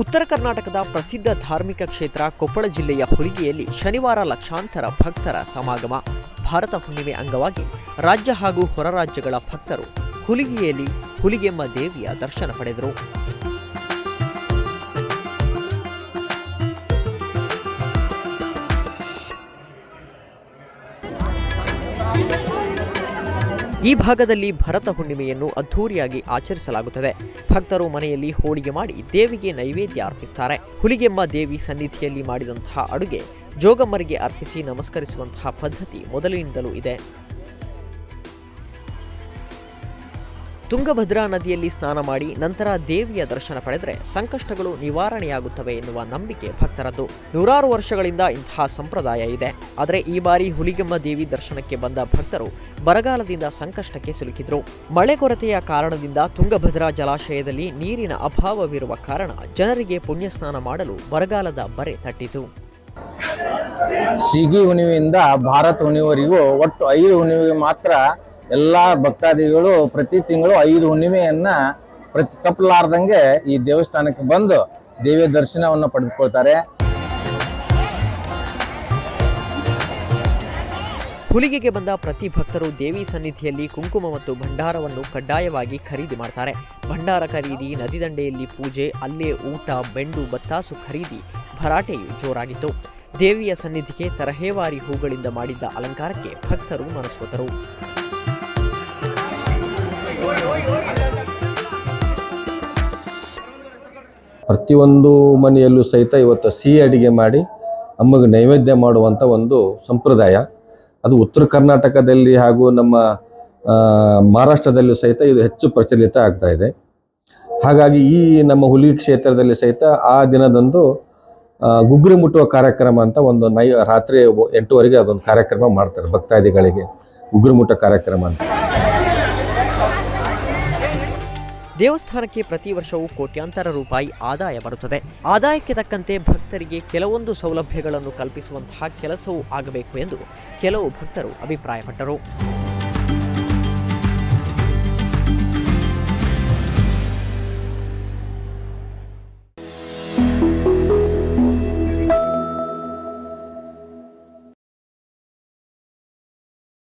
ಉತ್ತರ ಕರ್ನಾಟಕದ ಪ್ರಸಿದ್ಧ ಧಾರ್ಮಿಕ ಕ್ಷೇತ್ರ ಕೊಪ್ಪಳ ಜಿಲ್ಲೆಯ ಹುಲಿಗೆಯಲ್ಲಿ ಶನಿವಾರ ಲಕ್ಷಾಂತರ ಭಕ್ತರ ಸಮಾಗಮ. ಭಾರತ ಹುಣ್ಣಿಮೆ ಅಂಗವಾಗಿ ರಾಜ್ಯ ಹಾಗೂ ಹೊರ ರಾಜ್ಯಗಳ ಭಕ್ತರು ಹುಲಿಗೆಯಲ್ಲಿ ಹುಲಿಗೆಮ್ಮ ದೇವಿಯ ದರ್ಶನ ಪಡೆದರು. ಈ ಭಾಗದಲ್ಲಿ ಭರತ ಹುಣ್ಣಿಮೆಯನ್ನು ಅದ್ಧೂರಿಯಾಗಿ ಆಚರಿಸಲಾಗುತ್ತದೆ. ಭಕ್ತರು ಮನೆಯಲ್ಲಿ ಹೋಳಿಗೆ ಮಾಡಿ ದೇವಿಗೆ ನೈವೇದ್ಯ ಅರ್ಪಿಸುತ್ತಾರೆ ಹುಲಿಗೆಮ್ಮ ದೇವಿ ಸನ್ನಿಧಿಯಲ್ಲಿ ಮಾಡಿದಂತಹ ಅಡುಗೆ ಜೋಗಮ್ಮರಿಗೆ ಅರ್ಪಿಸಿ ನಮಸ್ಕರಿಸುವಂತಹ ಪದ್ಧತಿ ಮೊದಲಿನಿಂದಲೂ ಇದೆ. ತುಂಗಭದ್ರಾ ನದಿಯಲ್ಲಿ ಸ್ನಾನ ಮಾಡಿ ನಂತರ ದೇವಿಯ ದರ್ಶನ ಪಡೆದರೆ ಸಂಕಷ್ಟಗಳು ನಿವಾರಣೆಯಾಗುತ್ತವೆ ಎನ್ನುವ ನಂಬಿಕೆ ಭಕ್ತರದ್ದು. ನೂರಾರು ವರ್ಷಗಳಿಂದ ಇಂತಹ ಸಂಪ್ರದಾಯ ಇದೆ. ಆದರೆ ಈ ಬಾರಿ ಹುಲಿಗೆಮ್ಮ ದೇವಿ ದರ್ಶನಕ್ಕೆ ಬಂದ ಭಕ್ತರು ಬರಗಾಲದಿಂದ ಸಂಕಷ್ಟಕ್ಕೆ ಸಿಲುಕಿದ್ರು. ಮಳೆ ಕೊರತೆಯ ಕಾರಣದಿಂದ ತುಂಗಭದ್ರಾ ಜಲಾಶಯದಲ್ಲಿ ನೀರಿನ ಅಭಾವವಿರುವ ಕಾರಣ ಜನರಿಗೆ ಪುಣ್ಯ ಸ್ನಾನ ಮಾಡಲು ಬರಗಾಲದ ಬರೆ ತಟ್ಟಿತು. ಸಿಗಿ ಹುಣ್ಣಿಮೆಯಿಂದ ಭಾರತ ಹುಣ್ಣಿಮೆವರೆಗೂ ಒಟ್ಟು ಐದು ಹುಣ್ಣಿಮೆಗೆ ಮಾತ್ರ ಎಲ್ಲ ಭಕ್ತಾದಿಗಳು ಪ್ರತಿ ತಿಂಗಳು ಐದು ಹುಣ್ಣಿಮೆಯನ್ನ ಪ್ರತಿ ತಪ್ಪಲಾರ್ದಂಗೆ ಈ ದೇವಸ್ಥಾನಕ್ಕೆ ಬಂದು ದೇವಿಯ ದರ್ಶನವನ್ನು ಪಡೆದುಕೊಳ್ತಾರೆ. ಹುಲಿಗೆಗೆ ಬಂದ ಪ್ರತಿ ಭಕ್ತರು ದೇವಿ ಸನ್ನಿಧಿಯಲ್ಲಿ ಕುಂಕುಮ ಮತ್ತು ಭಂಡಾರವನ್ನು ಕಡ್ಡಾಯವಾಗಿ ಖರೀದಿ ಮಾಡ್ತಾರೆ. ಭಂಡಾರ ಖರೀದಿ, ನದಿ ದಂಡೆಯಲ್ಲಿ ಪೂಜೆ, ಅಲ್ಲೇ ಊಟ, ಬೆಂಡು, ಬತ್ತಾಸು ಖರೀದಿ ಭರಾಟೆಯು ಜೋರಾಗಿತ್ತು. ದೇವಿಯ ಸನ್ನಿಧಿಗೆ ತರಹೇವಾರಿ ಹೂಗಳಿಂದ ಮಾಡಿದ್ದ ಅಲಂಕಾರಕ್ಕೆ ಭಕ್ತರು ಮನಸ್ವತರು. ಪ್ರತಿಯೊಂದು ಮನೆಯಲ್ಲೂ ಸಹಿತ ಇವತ್ತು ಸಿಹಿ ಅಡಿಗೆ ಮಾಡಿ ಅಮ್ಮಗೆ ನೈವೇದ್ಯ ಮಾಡುವಂಥ ಒಂದು ಸಂಪ್ರದಾಯ. ಅದು ಉತ್ತರ ಕರ್ನಾಟಕದಲ್ಲಿ ಹಾಗೂ ನಮ್ಮ ಮಹಾರಾಷ್ಟ್ರದಲ್ಲೂ ಸಹಿತ ಇದು ಹೆಚ್ಚು ಪ್ರಚಲಿತ ಆಗ್ತಾ ಇದೆ. ಹಾಗಾಗಿ ಈ ನಮ್ಮ ಹುಲಿ ಕ್ಷೇತ್ರದಲ್ಲಿ ಸಹಿತ ಆ ದಿನದಂದು ಗುಗ್ರಿ ಮುಟ್ಟುವ ಕಾರ್ಯಕ್ರಮ ಅಂತ ಒಂದು ನೈ, ರಾತ್ರಿ ಎಂಟುವರೆಗೆ ಅದೊಂದು ಕಾರ್ಯಕ್ರಮ ಮಾಡ್ತಾರೆ ಭಕ್ತಾದಿಗಳಿಗೆ. ಗುಗ್ರಿ ಮುಟ್ಟೋ ಕಾರ್ಯಕ್ರಮ ಅಂತ. ದೇವಸ್ಥಾನಕ್ಕೆ ಪ್ರತಿ ವರ್ಷವೂ ಕೋಟ್ಯಾಂತರ ರೂಪಾಯಿ ಆದಾಯ ಬರುತ್ತದೆ. ಆದಾಯಕ್ಕೆ ತಕ್ಕಂತೆ ಭಕ್ತರಿಗೆ ಕೆಲವೊಂದು ಸೌಲಭ್ಯಗಳನ್ನು ಕಲ್ಪಿಸುವಂತಹ ಕೆಲಸವೂ ಆಗಬೇಕು ಎಂದು ಕೆಲವು ಭಕ್ತರು ಅಭಿಪ್ರಾಯಪಟ್ಟರು.